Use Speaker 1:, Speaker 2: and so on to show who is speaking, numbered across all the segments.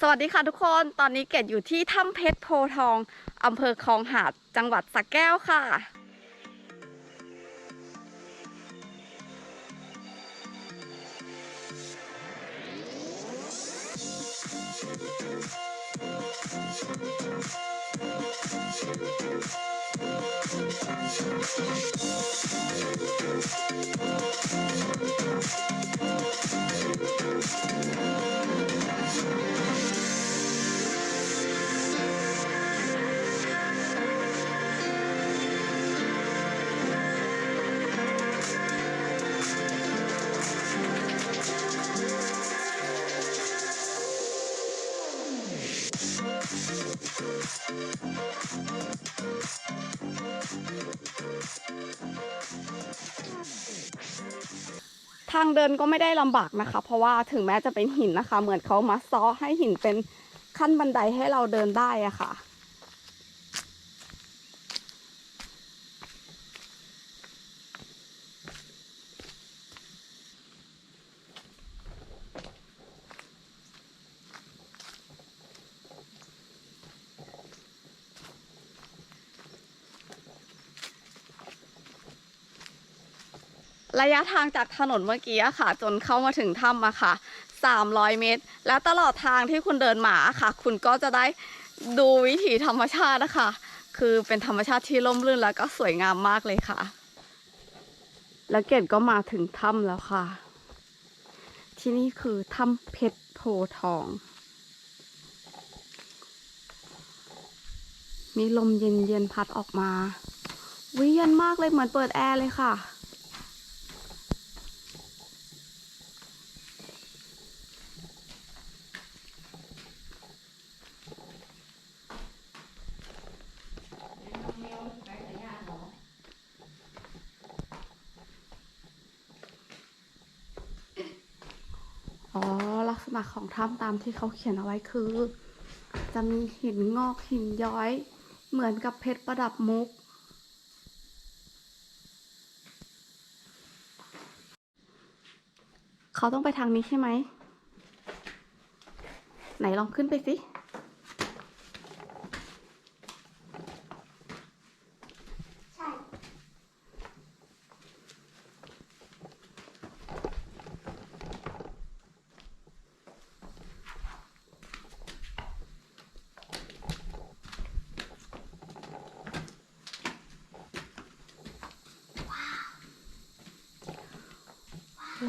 Speaker 1: สวัสดีค่ะทุกคน ตอนนี้เกดอยู่ที่ถ้ำเพชรโพทองอำเภอคลองหาด จังหวัดสระแก้วค่ะางเดินก็ไม่ได้ลำบากนะคะ เพราะว่าถึงแม้จะเป็นหินนะคะ เหมือนเขามาซ้อให้หินเป็นขั้นบันไดให้เราเดินได้อะค่ะ ระยะทางจากถนนเมื่อกี้ค่ะ จนเข้ามาถึงถ้ำอะค่ะ 300 เมตร และตลอดทางที่คุณเดินมาค่ะ คุณก็จะได้ดูวิถีธรรมชาตินะคะ คือเป็นธรรมชาติที่ร่มรื่นแล้วก็สวยงามมากเลยค่ะ แล้วเกดก็มาถึงถ้ำแล้วค่ะ ที่นี่คือถ้ำเพชรโพทอง มีลมเย็นๆพัดออกมาวิเย็นมากเลยเหมือนเปิดแอร์เลยค่ะ อ๋อ ลักษณะของถ้ำตามที่เขาเขียนเอาไว้คือ จะมีหินงอกหินย้อย เหมือนกับเพชรประดับมุก เขาต้องไปทางนี้ใช่ไหม ไหนลองขึ้นไปสิ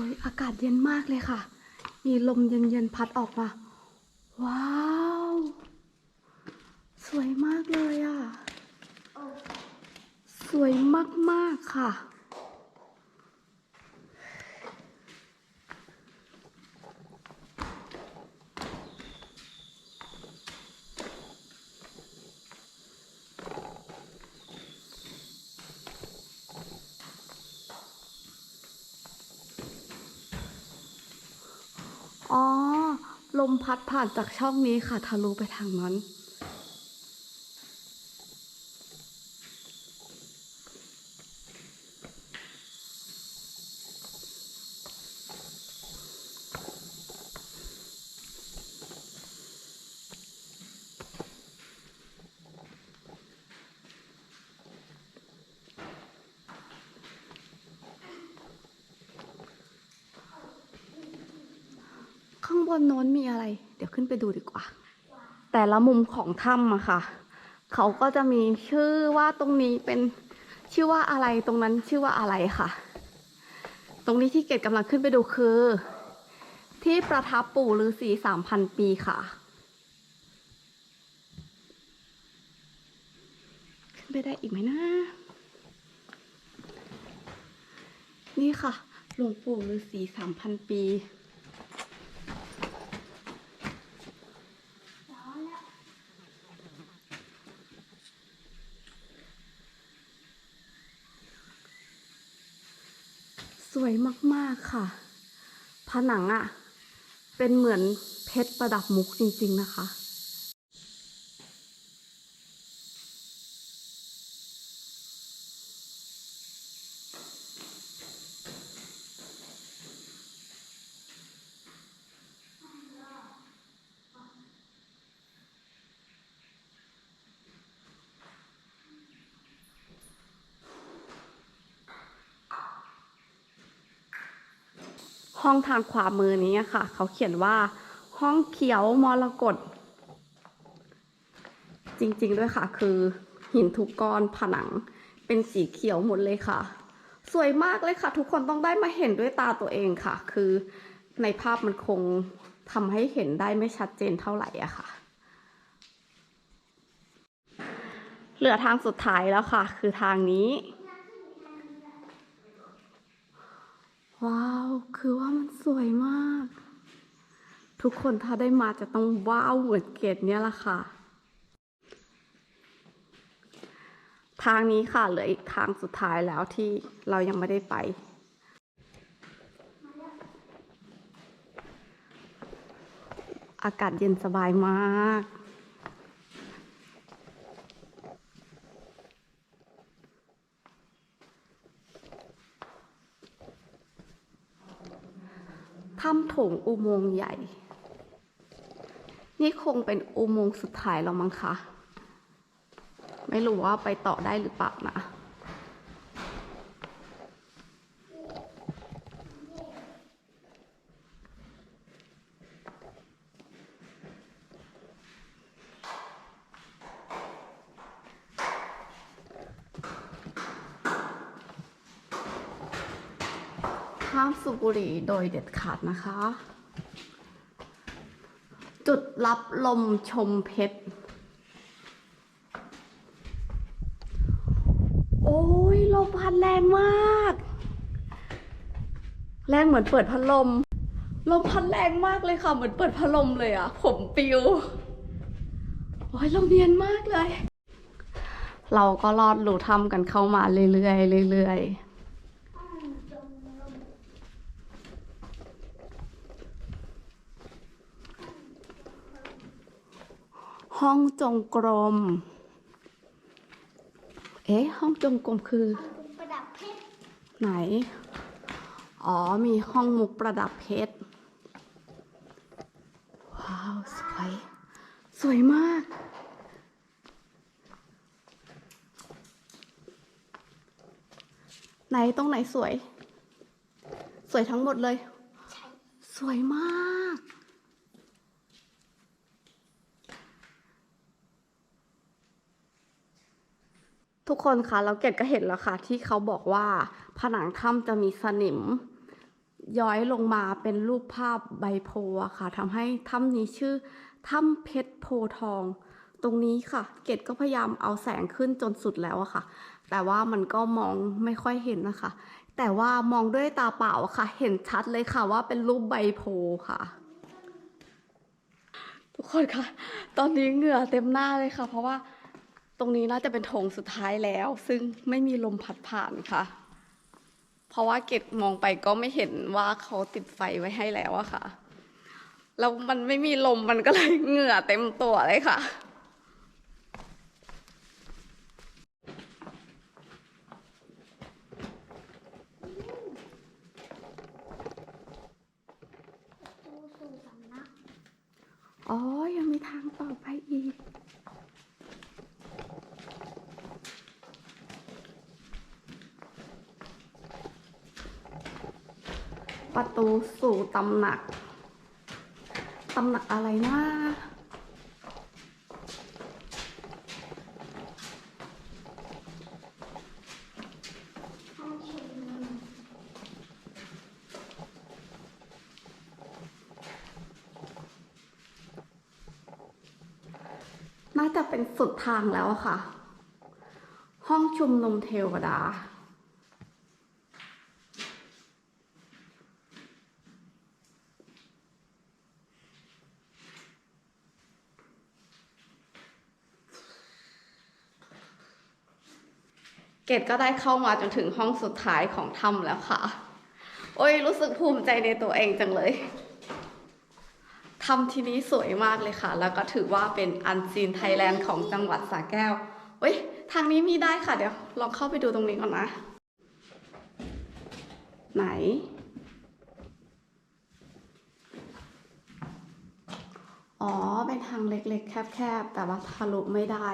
Speaker 1: ยอากาศเย็นมากเลยค่ะ มีลมเย็นๆพัดออกมา ว้าว สวยมากเลยอะ สวยมากๆค่ะ อ๋อ ลมพัดผ่านจากช่องนี้ค่ะ ทะลุไปทางนั้น บนโน้นมีอะไร เดี๋ยวขึ้นไปดูดีกว่า แต่ละมุมของถ้ำอะค่ะ เขาก็จะมีชื่อว่าตรงนี้เป็นชื่อว่าอะไรตรงนั้นชื่อว่าอะไรค่ะ ตรงนี้ที่เกดกำลังขึ้นไปดูคือ ที่ประทับปู่ฤาษีสามพันปีค่ะ ขึ้นไปได้อีกไหมนะนี่ค่ะ หลวงปู่ฤาษีสามพันปี
Speaker 2: ร้อนแล้ว
Speaker 1: ส วยมากๆค่ะ ผนังอะ่ะ เป็นเหมือนเพชรประดับมุกจริงๆนะคะ ห้องทางขวามือนี้ค่ะ เขาเขียนว่า ห้องเขียวมรกตจริงๆด้วยค่ะ คือหินทุกก้อนผนังเป็นสีเขียวหมดเลยค่ะ สวยมากเลยค่ะ ทุกคนต้องได้มาเห็นด้วยตาตัวเองค่ะ คือในภาพมันคงทำให้เห็นได้ไม่ชัดเจนเท่าไหร่อะค่ะ เหลือทางสุดท้ายแล้วค่ะ คือทางนี้ ว้า คือว่ามันสวยมาก ทุกคนถ้าได้มาจะต้องว้าวเหมือนเกตเนี่ยละค่ะ ทางนี้ค่ะเหลืออีกทางสุดท้ายแล้วที่เรายังไม่ได้ไปอากาศเย็นสบายมาก ถ้ำถงอุโมงค์ใหญ่ นี่คงเป็นอุโมงค์สุดท้ายแล้วมั้งคะ ไม่รู้ว่าไปต่อได้หรือเปล่านะ ห้ามสูบบุหรี่โดยเด็ดขาดนะคะ จุดรับลมชมเพชร โอ้ยลมพัดแรงมาก แรงเหมือนเปิดพัดลม ลมพัดแรงมากเลยค่ะ เหมือนเปิดพัดลมเลยอะผมปิว โอ้ยลมเย็นมากเลย เราก็ลอดหลูถ้ำกันเข้ามาเรื่อยๆเรื่อยๆ ห้องจงกรม เอ๊ะ ห้องจงกรมคือ
Speaker 2: ประดับเพชร
Speaker 1: ไหน อ๋อ มีห้องมุกประดับเพชร ว้าว สวย สวยมาก ไหน ตรงไหนสวย สวยทั้งหมดเลย
Speaker 2: ใช่
Speaker 1: สวยมาก ทุกคนคะเราเกดก็เห็นแล้วค่ะ ที่เขาบอกว่าผนังถ้ำจะมีสนิม ย้อยลงมาเป็นรูปภาพใบโพธิ์อะค่ะทำให้ถ้ำนี้ชื่อถ้ำเพชรโพทอง ตรงนี้ค่ะ เกดก็พยายามเอาแสงขึ้นจนสุดแล้วอะค่ะ แต่ว่ามันก็มองไม่ค่อยเห็นนะคะ แต่ว่ามองด้วยตาเปล่าอะค่ะ เห็นชัดเลยค่ะว่าเป็นรูปใบโพค่ะทุกคนคะตอนนี้เหงื่อเต็มหน้าเลยค่ะ เพราะว่า ตรงนี้น่าจะเป็นโถงสุดท้ายแล้ว ซึ่งไม่มีลมพัดผ่านค่ะ เพราะว่าเกดมองไปก็ไม่เห็นว่าเขาติดไฟไว้ให้แล้วอะค่ะ แล้วมันไม่มีลมมันก็เลยเหงื่อเต็มตัวเลยค่ะอ๋อ ยังมีทางต่อไปอีก ประตูสู่ตำหนัก ตำหนักอะไรนะ
Speaker 2: น่า
Speaker 1: จะเป็นสุดทางแล้วค่ะ ห้องชุมนุมเทวดา เกดก็ได้เข้ามาจนถึงห้องสุดท้ายของถ้ำแล้วค่ะ โอ้ยรู้สึกภูมิใจในตัวเองจังเลยทำที่นี้สวยมากเลยค่ะ แล้วก็ถือว่าเป็นอันซีนไทยแลนด์ของจังหวัดสระแก้วเว้ย ทางนี้มีได้ค่ะ เดี๋ยวลองเข้าไปดูตรงนี้ก่อนนะ ไหน อ๋อ เป็นทางเล็กๆ แคบๆ แต่ว่าทะลุไม่ได้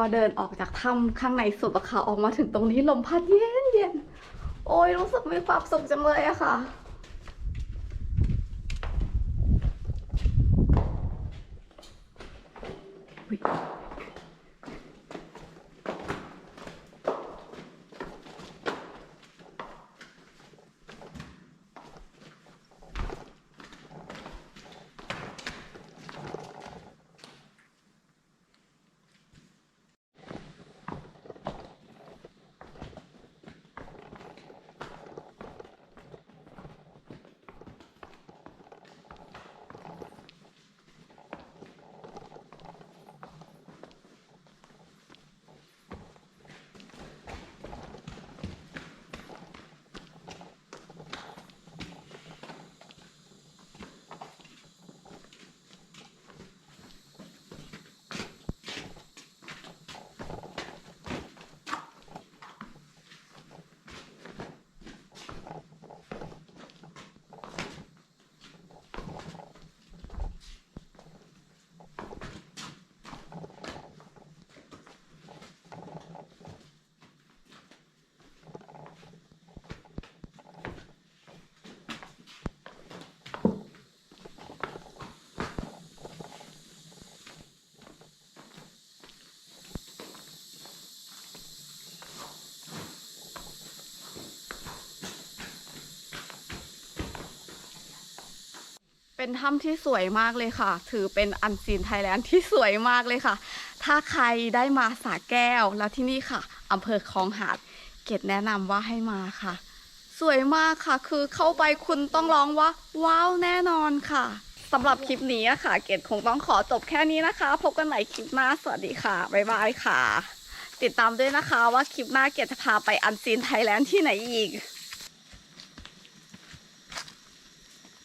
Speaker 1: อเดินออกจากถ้ำข้างในสุดอะค่ะออกมาถึงตรงนี้ลมพัดเย็นเย็นโอ้ยรู้สึกมีความสุขจังเลยอะค่ะ เป็นถ้ำที่สวยมากเลยค่ะ ถือเป็นอันซีนไทยแลนด์ที่สวยมากเลยค่ะ ถ้าใครได้มาสาแก้วแล้วที่นี่ค่ะอำเภอคลองหาด เกดแนะนำว่าให้มาค่ะ สวยมากค่ะ คือเข้าไปคุณต้องร้องว่า ว้าวแน่นอนค่ะสำหรับคลิปนี้ค่ะ เกดคงต้องขอจบแค่นี้นะคะ พบกันใหม่คลิปหน้า สวัสดีค่ะ บ๊ายบายค่ะ ติดตามด้วยนะคะว่าคลิปหน้าเกดจะพาไปอันซีนไทยแลนด์ที่ไหนอีก